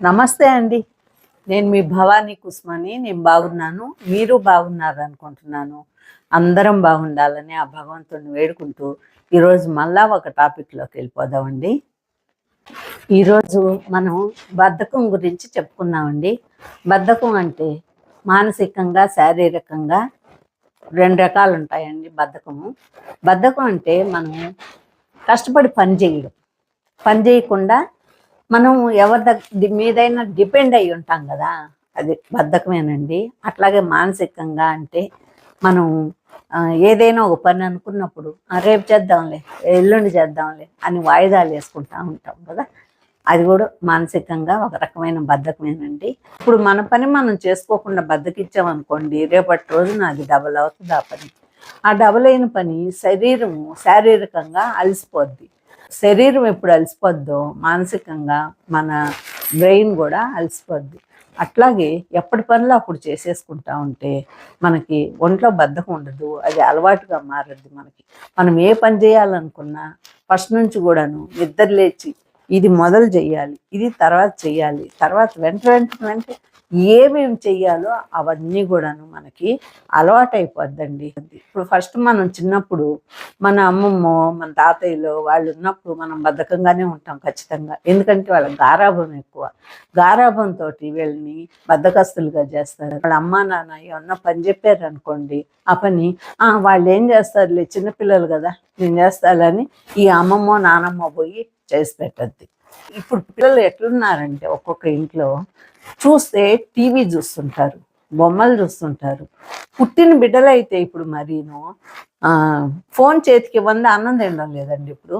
నమస్తే అండి. నేను మీ భవానీ కుస్మాని నేను బాగున్నాను. మీరు బాగున్నారు అనుకుంటున్నాను అందరం బాగుండాలని ఆ భగవంతుడిని వేడుకుంటూ ఈరోజు మళ్ళా ఒక టాపిక్లోకి వెళ్ళిపోదామండి. ఈరోజు మనం బద్ధకం గురించి చెప్పుకున్నామండి బద్ధకం అంటే మానసికంగా శారీరకంగా రెండు రకాలు ఉంటాయండి బద్ధకము. బద్ధకం అంటే మనము కష్టపడి పని చేయడం. పని చేయకుండా మనం ఎవరి దగ్గర మీదైనా డిపెండ్ అయి ఉంటాం కదా. అది బద్ధకమేనండి. అట్లాగే మానసికంగా అంటే మనం ఏదైనా ఒక పని అనుకున్నప్పుడు రేపు చేద్దాంలే ఎల్లుండి చేద్దాంలే అని వాయిదాలు వేసుకుంటా ఉంటాం కదా. అది కూడా మానసికంగా ఒక రకమైన బద్ధకమేనండి. ఇప్పుడు మన పని మనం చేసుకోకుండా బద్దకిచ్చామనుకోండి రేపటి రోజున అది డబల్ అవుతుంది ఆ పని. ఆ డబల్ అయిన పని శరీరము శారీరకంగా అలసిపోద్ది. శరీరం ఎప్పుడు అలసిపోద్దో మానసికంగా మన బ్రెయిన్ కూడా అలసిపోద్ది. అట్లాగే ఎప్పటి పనులు అప్పుడు చేసేసుకుంటా ఉంటే మనకి ఒంట్లో బద్ధకం ఉండదు అది అలవాటుగా మారద్ది మనకి. మనం ఏ పని చేయాలనుకున్నా ఫస్ట్ నుంచి కూడాను నిద్ర లేచి ఇది మొదలు చేయాలి ఇది తర్వాత చేయాలి తర్వాత వెంట వెంట వెంట ఏమేమి చెయ్యాలో అవన్నీ కూడాను మనకి అలవాటైపోద్దండి. ఇప్పుడు ఫస్ట్ మనం చిన్నప్పుడు మన అమ్మమ్మ మన తాతయ్యలో వాళ్ళు ఉన్నప్పుడు మనం బద్ధకంగానే ఉంటాం ఖచ్చితంగా. ఎందుకంటే వాళ్ళ గారాభం ఎక్కువ. గారాభంతో వీళ్ళని బద్ధకస్తులుగా చేస్తారు. వాళ్ళ అమ్మా నాన్న ఏమన్నా పని చెప్పారు అనుకోండి ఆ పని వాళ్ళు ఏం చేస్తారులే చిన్నపిల్లలు కదా నేను చేస్తానని ఈ అమ్మమ్మ నానమ్మ పోయి చేసి పెట్టద్ది. ఇప్పుడు పిల్లలు ఎట్లున్నారంటే ఒక్కొక్క ఇంట్లో చూస్తే టీవీ చూస్తుంటారు బొమ్మలు చూస్తుంటారు. పుట్టిన బిడ్డలైతే ఇప్పుడు మరీను ఫోన్ చేతికి వంద అన్నం తినడం లేదండి ఇప్పుడు.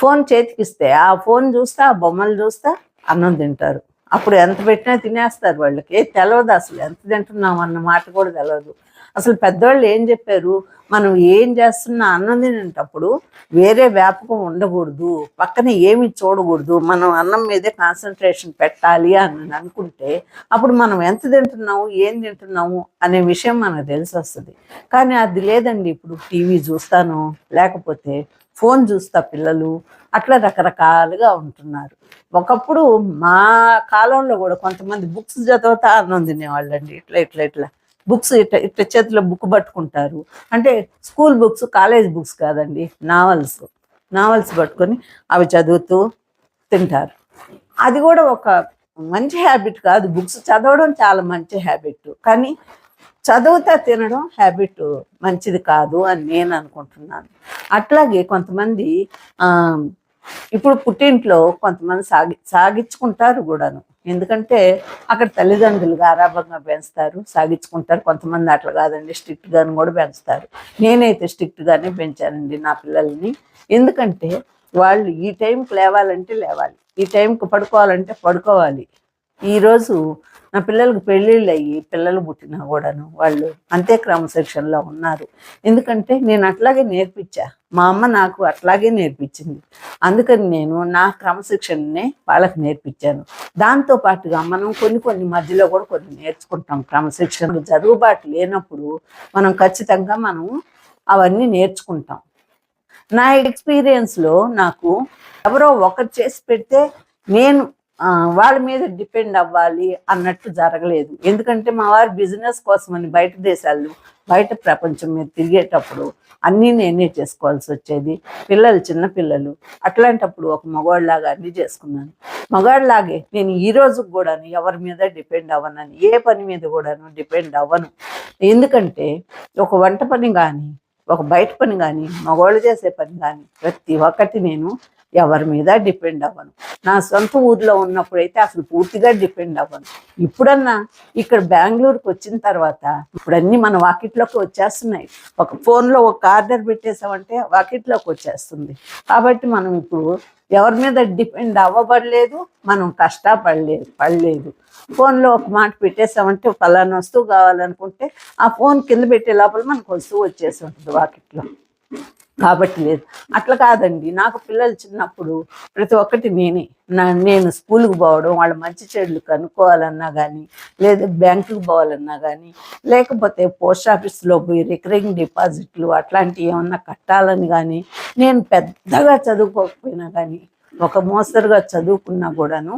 ఫోన్ చేతికిస్తే ఆ ఫోన్ చూస్తా ఆ బొమ్మలు చూస్తా అన్నం తింటారు. అప్పుడు ఎంత పెట్టినా తినేస్తారు వాళ్ళకి. ఏ తెలియదు అసలు ఎంత తింటున్నాం అన్న మాట కూడా తెలియదు అసలు పెద్దవాళ్ళు ఏం చెప్పారు? మనం ఏం చేస్తున్నా అన్నం తినేటప్పుడు వేరే వ్యాపకం ఉండకూడదు. పక్కన ఏమి చూడకూడదు. మనం అన్నం మీదే కాన్సన్ట్రేషన్ పెట్టాలి అని అనుకుంటే అప్పుడు మనం ఎంత తింటున్నాము ఏం తింటున్నాము అనే విషయం మనకు తెలిసి వస్తుంది. కానీ అది లేదండి ఇప్పుడు టీవీ చూస్తాను లేకపోతే ఫోన్ చూస్తా పిల్లలు అట్లా రకరకాలుగా ఉంటున్నారు. ఒకప్పుడు మా కాలంలో కూడా కొంతమంది బుక్స్ చదువుతా అన్నం తినేవాళ్ళండి. ఇట్లా ఇట్లా ఇట్లా. బుక్స్ ఇట్ట ఇట్ట చేతిలో బుక్ పట్టుకుంటారు. అంటే స్కూల్ బుక్స్ కాలేజ్ బుక్స్ కాదండి నావల్స్. నావల్స్ పట్టుకొని అవి చదువుతూ తింటారు. అది కూడా ఒక మంచి హ్యాబిట్ కాదు. బుక్స్ చదవడం చాలా మంచి హ్యాబిట్. కానీ చదువుతా తినడం హ్యాబిట్ మంచిది కాదు అని నేను అనుకుంటున్నాను. అట్లాగే కొంతమంది ఇప్పుడు పుట్టింట్లో కొంతమంది సాగి సాగించుకుంటారు కూడాను. ఎందుకంటే అక్కడ తల్లిదండ్రులు గారాభంగా పెంచుతారు సాగించుకుంటారు. కొంతమంది అట్లా కాదండి స్ట్రిక్ట్గాను కూడా పెంచుతారు. నేనైతే స్ట్రిక్ట్గానే పెంచానండి నా పిల్లల్ని. ఎందుకంటే వాళ్ళు ఈ టైంకి లేవాలంటే లేవాలి ఈ టైంకి పడుకోవాలంటే పడుకోవాలి. ఈరోజు నా పిల్లలకు పెళ్ళిళ్ళు అయ్యి పిల్లలు పుట్టినా కూడాను వాళ్ళు అంతే క్రమశిక్షణలో ఉన్నారు. ఎందుకంటే నేను అట్లాగే నేర్పించా. మా అమ్మ నాకు అట్లాగే నేర్పించింది. అందుకని నేను నా క్రమశిక్షణనే వాళ్ళకి నేర్పించాను. దాంతో పాటుగా మనం కొన్ని కొన్ని మధ్యలో కూడా కొన్ని నేర్చుకుంటాం క్రమశిక్షణ జరుగుబాటు లేనప్పుడు మనం ఖచ్చితంగా మనం అవన్నీ నేర్చుకుంటాం. నా ఎక్స్పీరియన్స్లో నాకు ఎవరో ఒకరు చేసి పెడితే నేను వాళ్ళ మీద డిపెండ్ అవ్వాలి అన్నట్టు జరగలేదు. ఎందుకంటే మా వారు బిజినెస్ కోసమని బయట దేశాలు బయట ప్రపంచం మీద తిరిగేటప్పుడు అన్నీ నేనే చేసుకోవాల్సి వచ్చేది. పిల్లలు చిన్న పిల్లలు. అట్లాంటప్పుడు ఒక మగవాళ్ళలాగా అన్నీ చేసుకున్నాను. మగాళ్ళలాగే నేను ఈ రోజు కూడాను ఎవరి మీద డిపెండ్ అవ్వనని ఏ పని మీద కూడాను డిపెండ్ అవ్వను. ఎందుకంటే ఒక వంట పని కానీ ఒక బయట పని కానీ మగవాళ్ళు చేసే పని కానీ ప్రతి ఒక్కటి నేను ఎవరి మీద డిపెండ్ అవ్వను. నా సొంత ఊర్లో ఉన్నప్పుడైతే అసలు పూర్తిగా డిపెండ్ అవ్వను. ఇప్పుడన్నా ఇక్కడ బెంగళూరుకి వచ్చిన తర్వాత ఇప్పుడన్నీ మన వాకిట్లోకి వచ్చేస్తున్నాయి. ఒక ఫోన్లో ఒక ఆర్డర్ పెట్టేసామంటే వాకిట్లోకి వచ్చేస్తుంది. కాబట్టి మనం ఇప్పుడు ఎవరి మీద డిపెండ్ అవ్వబడలేదు మనం కష్టపడలేదు పడలేదు. ఫోన్లో ఒక మాట పెట్టేసామంటే ఫలానా వస్తువు కావాలనుకుంటే ఆ ఫోన్ కింద పెట్టే లోపల మనకు వస్తువు వచ్చేసి ఉంటుంది వాకిట్లో. కాబట్టి లేదు. అట్లా కాదండి. నాకు పిల్లలు చిన్నప్పుడు ప్రతి ఒక్కటి నేనే. నా నేను స్కూల్కి పోవడం వాళ్ళ మంచి చెడులు కనుక్కోవాలన్నా కానీ లేదా బ్యాంకుకి పోవాలన్నా కానీ లేకపోతే పోస్ట్ ఆఫీస్లో పోయి రికరింగ్ డిపాజిట్లు అట్లాంటివి ఏమన్నా కట్టాలని కానీ నేను పెద్దగా చదువుకోకపోయినా కానీ ఒక మోస్తరుగా చదువుకున్నా కూడాను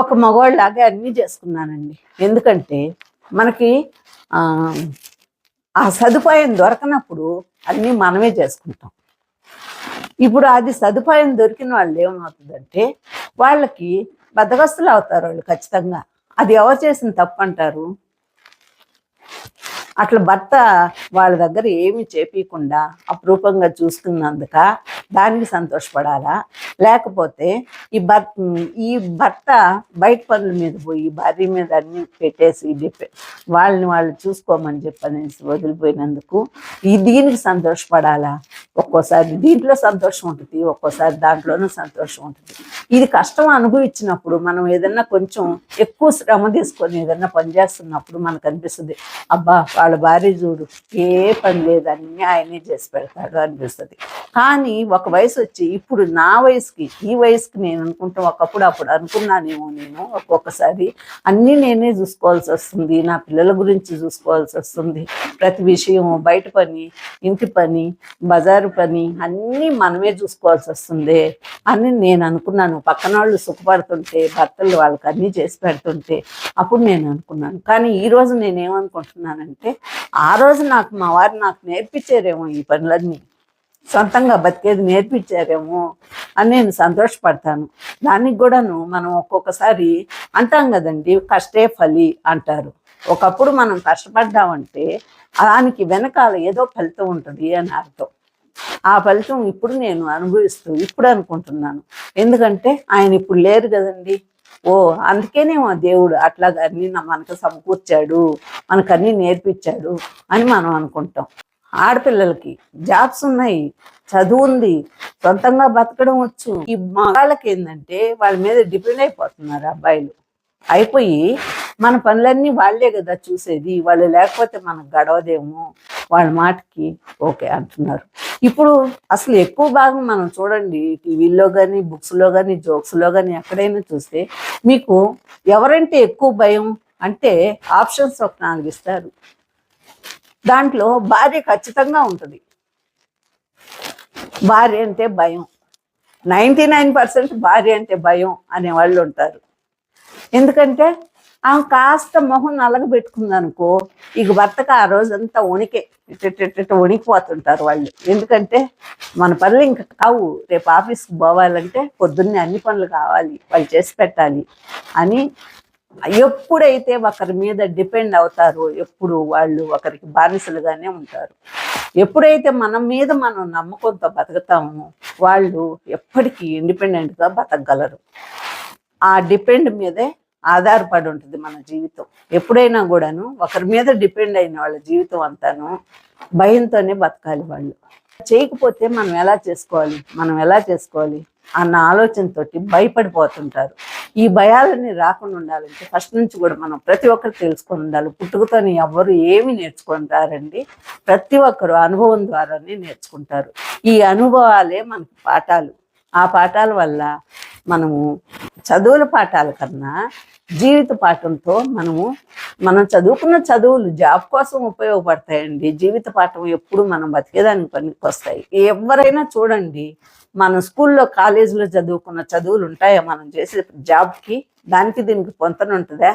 ఒక మగవాళ్ళలాగే అన్నీ చేసుకున్నానండి. ఎందుకంటే మనకి ఆ, సదుపాయం దొరకనప్పుడు అన్నీ మనమే చేసుకుంటాం. ఇప్పుడు అది సదుపాయం దొరికిన వాళ్ళు ఏమవుతుందంటే వాళ్ళకి బద్దగస్తులు అవుతారు వాళ్ళు ఖచ్చితంగా. అది ఎవరు చేసిన తప్పు అంటారు? అట్లా భర్త వాళ్ళ దగ్గర ఏమి చేపించకుండా అప్రూపంగా చూసుకున్నందుక దానికి సంతోషపడాలా? లేకపోతే ఈ భర్త ఈ భర్త బయట పనుల మీద పోయి భార్య మీద అన్ని పెట్టేసి వాళ్ళని వాళ్ళు చూసుకోమని చెప్పనేసి వదిలిపోయినందుకు ఈ దీనికి సంతోషపడాలా? ఒక్కోసారి దీంట్లో సంతోషం ఉంటుంది ఒక్కోసారి దాంట్లోనూ సంతోషం ఉంటుంది. ఇది కష్టం అనుభవించినప్పుడు మనం ఏదన్నా కొంచెం ఎక్కువ శ్రమ తీసుకొని ఏదన్నా పని చేస్తున్నప్పుడు మనకు అనిపిస్తుంది అబ్బా వాళ్ళ భార్య చూడు ఏ పని లేదు అన్నీ ఆయనే చేసి పెడతాడు అనిపిస్తుంది. కానీ ఒక వయసు వచ్చి ఇప్పుడు నా వయసుకి ఈ వయసుకి నేను అనుకుంటా ఒకప్పుడు అప్పుడు అనుకున్నానేమో నేను ఒక్కొక్కసారి. అన్నీ నేనే చూసుకోవాల్సి వస్తుంది నా పిల్లల గురించి చూసుకోవాల్సి వస్తుంది. ప్రతి విషయం బయట పని ఇంటి పని బజారు పని అన్నీ మనమే చూసుకోవాల్సి వస్తుంది అని నేను అనుకున్నాను. పక్కన వాళ్ళు సుఖపడుతుంటే భర్తలు వాళ్ళకి అన్నీ చేసి పెడుతుంటే అప్పుడు నేను అనుకున్నాను. కానీ ఈరోజు నేనేమనుకుంటున్నానంటే ఆ రోజు నాకు మా వారు నాకు నేర్పించారేమో ఈ పనులన్నీ. సొంతంగా బతికేది నేర్పించారేమో అని నేను సంతోషపడతాను. దానికి కూడాను మనం ఒక్కొక్కసారి అంటాం కదండి కష్టే ఫలి అంటారు. ఒకప్పుడు మనం కష్టపడ్డామంటే దానికి వెనకాల ఏదో ఫలితం ఉంటుంది అని అర్థం. ఆ ఫలితం ఇప్పుడు నేను అనుభవిస్తూ ఇప్పుడు అనుకుంటున్నాను. ఎందుకంటే ఆయన ఇప్పుడు లేరు కదండి. ఓ అందుకేనేమో దేవుడు అట్లాగా అన్ని మనకు సమకూర్చాడు మనకు అన్ని నేర్పించాడు అని మనం అనుకుంటాం. ఆడపిల్లలకి జాబ్స్ ఉన్నాయి చదువు ఉంది సొంతంగా బతకడం వచ్చు. ఈ మగాళ్ళకి ఏంటంటే వాళ్ళ మీద డిపెండ్ అయిపోతున్నారు అబ్బాయిలు. అయిపోయి మన పనులన్నీ వాళ్ళే కదా చూసేది వాళ్ళు లేకపోతే మనకు గడవదేమో వాళ్ళ మాటకి. ఓకే అంటున్నారు. ఇప్పుడు అసలు ఎక్కువ భాగం మనం చూడండి టీవీల్లో కానీ బుక్స్లో కానీ జోక్స్లో కానీ ఎక్కడైనా చూస్తే మీకు ఎవరంటే ఎక్కువ భయం అంటే ఆప్షన్స్ ఒక నాలుగు ఇస్తారు. దాంట్లో భార్య ఖచ్చితంగా ఉంటుంది. భార్య అంటే భయం. నైంటీ నైన్ పర్సెంట్ భార్య అంటే భయం అనే వాళ్ళు ఉంటారు. ఎందుకంటే ఆమె కాస్త మొహం నలగబెట్టుకుంది అనుకో ఇక భర్తకు ఆ రోజంతా వణికే ఇట్ట వణికిపోతుంటారు వాళ్ళు. ఎందుకంటే మన పనులు ఇంకా కావు. రేపు ఆఫీస్కి పోవాలంటే పొద్దున్నే అన్ని పనులు కావాలి వాళ్ళు చేసి పెట్టాలి అని ఎప్పుడైతే ఒకరి మీద డిపెండ్ అవుతారో ఎప్పుడు వాళ్ళు ఒకరికి బానిసలుగానే ఉంటారు. ఎప్పుడైతే మన మీద మనం నమ్మకంతో బతుకుతామో వాళ్ళు ఎప్పటికీ ఇండిపెండెంట్గా బతకగలరు. ఆ డిపెండ్ మీదే ఆధారపడి ఉంటుంది మన జీవితం. ఎప్పుడైనా కూడాను ఒకరి మీద డిపెండ్ అయిన వాళ్ళ జీవితం అంతాను భయంతోనే బతకాలి వాళ్ళు. చేయకపోతే మనం ఎలా చేసుకోవాలి? మనం ఎలా చేసుకోవాలి? అన్న ఆలోచనతోటి భయపడిపోతుంటారు. ఈ భయాలన్నీ రాకుండా ఉండాలంటే ఫస్ట్ నుంచి కూడా మనం ప్రతి ఒక్కరు తెలుసుకొని ఉండాలి. పుట్టుకతోని ఎవ్వరు ఏమి నేర్చుకుంటారండి ప్రతి ఒక్కరు అనుభవం ద్వారానే నేర్చుకుంటారు. ఈ అనుభవాలే మనకి పాఠాలు. ఆ పాఠాల వల్ల మనము చదువుల పాఠాల కన్నా జీవిత పాఠంతో మనము మనం చదువుకున్న చదువులు జాబ్ కోసం ఉపయోగపడతాయండి. జీవిత పాఠం ఎప్పుడు మనం బతికేదానికి పనికి వస్తాయి ఎవరైనా చూడండి మన స్కూల్లో కాలేజీలో చదువుకున్న చదువులు ఉంటాయా మనం చేసే జాబ్కి? దానికి దీనికి పొంతన ఉంటుందా?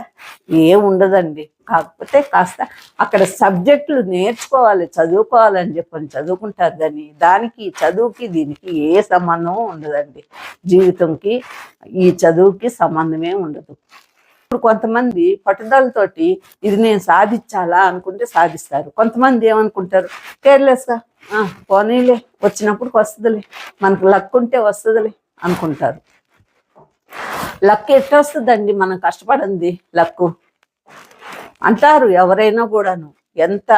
ఏం ఉండదండి. కాకపోతే కాస్త అక్కడ సబ్జెక్టులు నేర్చుకోవాలి చదువుకోవాలని చెప్పని చదువుకుంటారు కానీ దానికి చదువుకి దీనికి ఏ సంబంధం ఉండదండి. జీవితంకి ఈ చదువుకి సంబంధమే ఉండదు. ఇప్పుడు కొంతమంది పట్టుదలతోటి ఇది నేను సాధించాలా అనుకుంటే సాధిస్తారు. కొంతమంది ఏమనుకుంటారు? కేర్లెస్గా పోనీలే వచ్చినప్పుడు వస్తుందిలే. మనకు లక్ ఉంటే వస్తుందిలే అనుకుంటారు. లక్ ఎట్లా వస్తుందండి మనం కష్టపడింది లక్కు అంటారు ఎవరైనా కూడాను ఎంత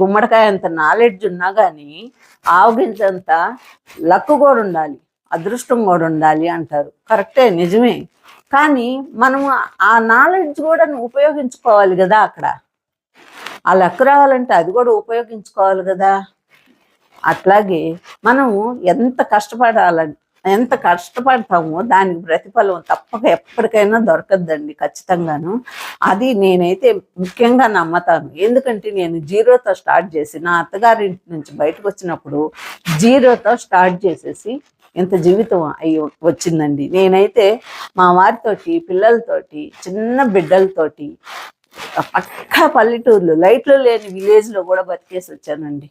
గుమ్మడికాయ ఎంత నాలెడ్జ్ ఉన్నా కానీ ఆవగించంత లక్ కూడా ఉండాలి అదృష్టం కూడా ఉండాలి అంటారు. కరెక్టే నిజమే. కానీ మనము ఆ నాలెడ్జ్ కూడా ఉపయోగించుకోవాలి కదా అక్కడ. ఆ లెక్క రావాలంటే అది కూడా ఉపయోగించుకోవాలి కదా. అట్లాగే మనము ఎంత కష్టపడాలని ఎంత కష్టపడతామో దానికి ప్రతిఫలం తప్పక ఎప్పటికైనా దొరకద్దండి ఖచ్చితంగాను. అది నేనైతే ముఖ్యంగా నమ్మతాను. ఎందుకంటే నేను జీరోతో స్టార్ట్ చేసి నా అత్తగారింటి నుంచి బయటకు వచ్చినప్పుడు జీరోతో స్టార్ట్ చేసేసి ఇంత జీవితం అయ్యి వచ్చిందండి. నేనైతే మా వారితోటి పిల్లలతోటి చిన్న బిడ్డలతోటి పక్కా పల్లెటూర్లు లైట్లు లేని విలేజ్లో కూడా బతికేసి వచ్చానండి.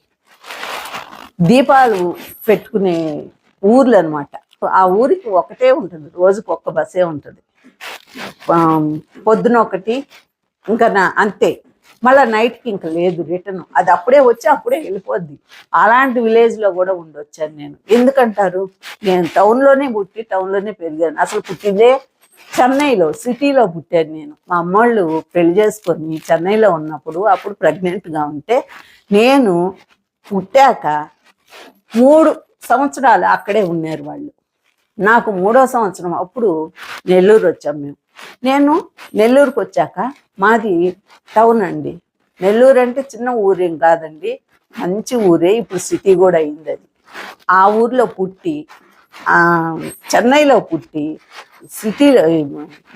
దీపాలు పెట్టుకునే ఊర్లు అనమాట ఆ ఊరికి ఒకటే ఉంటుంది రోజుకు ఒక్క బస్సే ఉంటుంది. పొద్దున ఒకటి ఇంకా నా అంతే. మళ్ళీ నైట్కి ఇంకా లేదు రిటర్న్ అది అప్పుడే వచ్చి అప్పుడే వెళ్ళిపోద్ది. అలాంటి విలేజ్లో కూడా ఉండొచ్చాను నేను. ఎందుకంటారు? నేను టౌన్లోనే పుట్టి టౌన్లోనే పెరిగాను. అసలు పుట్టిందే చెన్నైలో సిటీలో పుట్టాను నేను. మా అమ్మోళ్ళు పెళ్ళి చేసుకొని చెన్నైలో ఉన్నప్పుడు అప్పుడు ప్రెగ్నెంట్గా ఉంటే నేను పుట్టాక మూడు సంవత్సరాలు అక్కడే ఉన్నారు వాళ్ళు. నాకు మూడో సంవత్సరం అప్పుడు నెల్లూరు వచ్చాం మేము. నేను నెల్లూరుకు వచ్చాక మాది టౌన్ అండి. నెల్లూరు అంటే చిన్న ఊరేం కాదండి. మంచి ఊరే. ఇప్పుడు సిటీ కూడా అయింది అది. ఆ ఊర్లో పుట్టి చెన్నైలో పుట్టి సిటీలో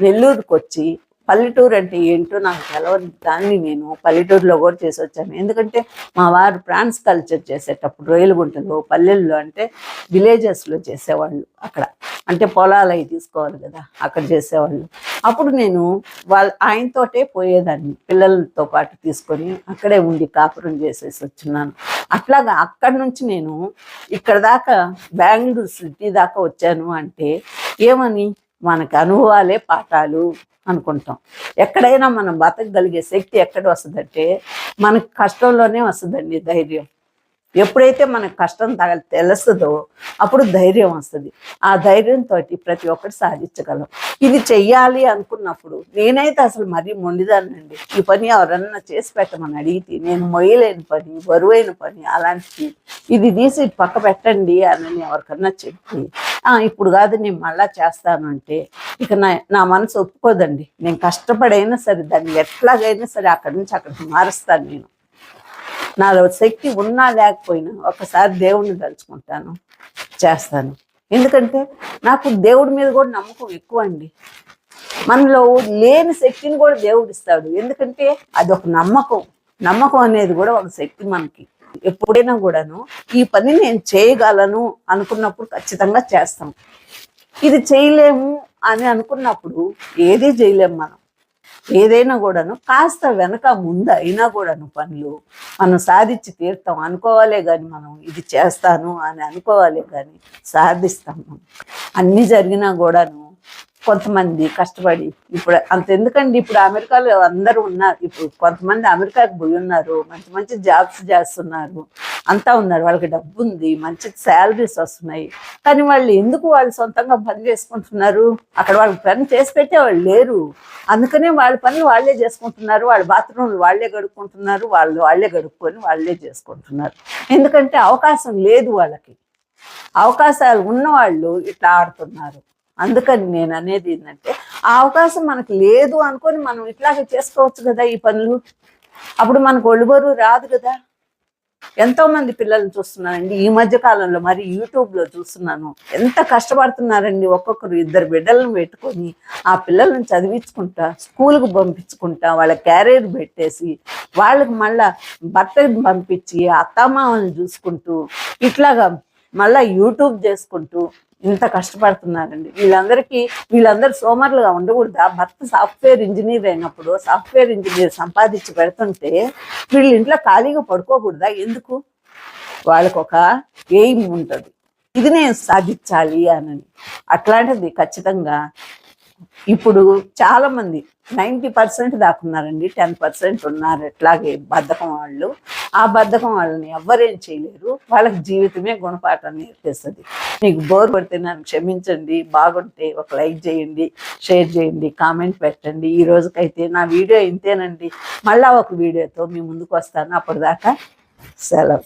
నెల్లూరుకు వచ్చి పల్లెటూరు అంటే ఏంటో నాకు తెలవని దాన్ని నేను పల్లెటూరులో కూడా చేసి వచ్చాను. ఎందుకంటే మా వారు ప్రాన్స్ కల్చర్ చేసేటప్పుడు రొయ్యలగుంటలో పల్లెల్లో అంటే విలేజెస్లో చేసేవాళ్ళు అక్కడ. అంటే పొలాలు అవి తీసుకోవాలి కదా అక్కడ చేసేవాళ్ళు. అప్పుడు నేను వాళ్ళ ఆయనతోటే పోయేదాన్ని పిల్లలతో పాటు తీసుకొని అక్కడే ఉండి కాపురం చేసేసి వచ్చినాను. అట్లాగా అక్కడి నుంచి నేను ఇక్కడ దాకా బెంగళూరు సిటీ దాకా వచ్చాను అంటే ఏమని మనకు అనుభవాలే పాఠాలు అనుకుంటాం. ఎక్కడైనా మనం బతకగలిగే శక్తి ఎక్కడ వస్తుందంటే మనకు కష్టంలోనే వస్తుందండి ధైర్యం. ఎప్పుడైతే మనకు కష్టం తగ తెలుస్తుందో అప్పుడు ధైర్యం వస్తుంది. ఆ ధైర్యంతో ప్రతి ఒక్కటి సాధించగలం. ఇది చెయ్యాలి అనుకున్నప్పుడు నేనైతే అసలు మరీ మొండిదానండి ఈ పని ఎవరన్నా చేసి పెట్టమని అడిగితే నేను మొయ్యలేని పని బరువైన పని అలాంటిది. ఇది తీసి పక్క పెట్టండి అని ఎవరికన్నా చెప్పి ఇప్పుడు కాదు నేను మళ్ళా చేస్తాను అంటే ఇక నా నా మనసు ఒప్పుకోదండి. నేను కష్టపడైనా సరే దాన్ని ఎట్లాగైనా సరే అక్కడి నుంచి అక్కడికి మారుస్తాను నేను. నాలో శక్తి ఉన్నా లేకపోయినా ఒకసారి దేవుణ్ణి తలుచుకుంటాను చేస్తాను. ఎందుకంటే నాకు దేవుడి మీద కూడా నమ్మకం ఎక్కువ అండి. మనలో లేని శక్తిని కూడా దేవుడు ఇస్తాడు. ఎందుకంటే అది ఒక నమ్మకం. నమ్మకం అనేది కూడా ఒక శక్తి మనకి. ఎప్పుడైనా కూడాను ఈ పని నేను చేయగలను అనుకున్నప్పుడు ఖచ్చితంగా చేస్తాం. ఇది చేయలేము అని అనుకున్నప్పుడు ఏదీ చేయలేము మనం. ఏదైనా కూడాను కాస్త వెనక ముందు అయినా కూడాను పనులు మనం సాధించి తీరుతాం. అనుకోవాలే కానీ మనం ఇది చేస్తాను అని అనుకోవాలి కానీ సాధిస్తాం. అన్నీ జరిగినా కూడాను కొంతమంది కష్టపడి ఇప్పుడు అంత ఎందుకండి? ఇప్పుడు అమెరికాలో అందరూ ఉన్నారు. ఇప్పుడు కొంతమంది అమెరికాకి పోయి ఉన్నారు. మంచి మంచి జాబ్స్ చేస్తున్నారు. అంతా ఉన్నారు. వాళ్ళకి డబ్బు ఉంది. మంచి శాలరీస్ వస్తున్నాయి. కానీ వాళ్ళు ఎందుకు వాళ్ళు సొంతంగా పని చేసుకుంటున్నారు? అక్కడ వాళ్ళకి పని చేసి పెట్టే వాళ్ళు లేరు. అందుకనే వాళ్ళ పనులు వాళ్ళే చేసుకుంటున్నారు. వాళ్ళ బాత్రూమ్లు వాళ్ళే గడుపుకుంటున్నారు వాళ్ళు వాళ్ళే గడుపుకొని వాళ్ళే చేసుకుంటున్నారు. ఎందుకంటే అవకాశం లేదు వాళ్ళకి. అవకాశాలు ఉన్నవాళ్ళు ఇట్లా ఆడుతున్నారు. అందుకని నేను అనేది ఏంటంటే ఆ అవకాశం మనకు లేదు అనుకొని మనం ఇట్లాగే చేసుకోవచ్చు కదా ఈ పనులు. అప్పుడు మనకు ఒళ్ళుబరువు రాదు కదా. ఎంతో మంది పిల్లల్ని చూస్తున్నానండి. ఈ మధ్య కాలంలో మరి యూట్యూబ్లో చూస్తున్నాను. ఎంత కష్టపడుతున్నారండి ఒక్కొక్కరు. ఇద్దరు బిడ్డలను పెట్టుకొని ఆ పిల్లల్ని చదివించుకుంటా స్కూల్కి పంపించుకుంటా వాళ్ళ క్యారియర్ పెట్టేసి వాళ్ళకి మళ్ళా భర్తని పంపించి అత్తమామని చూసుకుంటూ ఇట్లాగా మళ్ళీ యూట్యూబ్ చేసుకుంటూ ఇంత కష్టపడుతున్నారండి. వీళ్ళందరికీ వీళ్ళందరూ సోమరులుగా ఉండకూడదా? భర్త సాఫ్ట్వేర్ ఇంజనీర్ అయినప్పుడు సాఫ్ట్వేర్ ఇంజనీర్ సంపాదించి పెడుతుంటే వీళ్ళు ఇంట్లో ఖాళీగా పడుకోకూడదా? ఎందుకు? వాళ్ళకు ఒక ఎయిమ్ ఉంటుంది. ఇది నేను సాధించాలి అని అట్లాంటిది ఖచ్చితంగా ఇప్పుడు చాలా మంది నైంటీ పర్సెంట్ దాకా ఉన్నారండి. టెన్ పర్సెంట్ ఉన్నారు. ఎట్లాగే బద్ధకం వాళ్ళు. ఆ బద్ధకం వాళ్ళని ఎవ్వరేం చేయలేరు. వాళ్ళకి జీవితమే గుణపాఠం నేర్పిస్తుంది. మీకు బోర్ పడితే నన్ను క్షమించండి బాగుంటే ఒక లైక్ చేయండి షేర్ చేయండి కామెంట్ పెట్టండి. ఈ రోజుకైతే నా వీడియో ఇంతేనండి. మళ్ళా ఒక వీడియోతో మీ ముందుకు వస్తాను. అప్పటిదాకా సెలవు.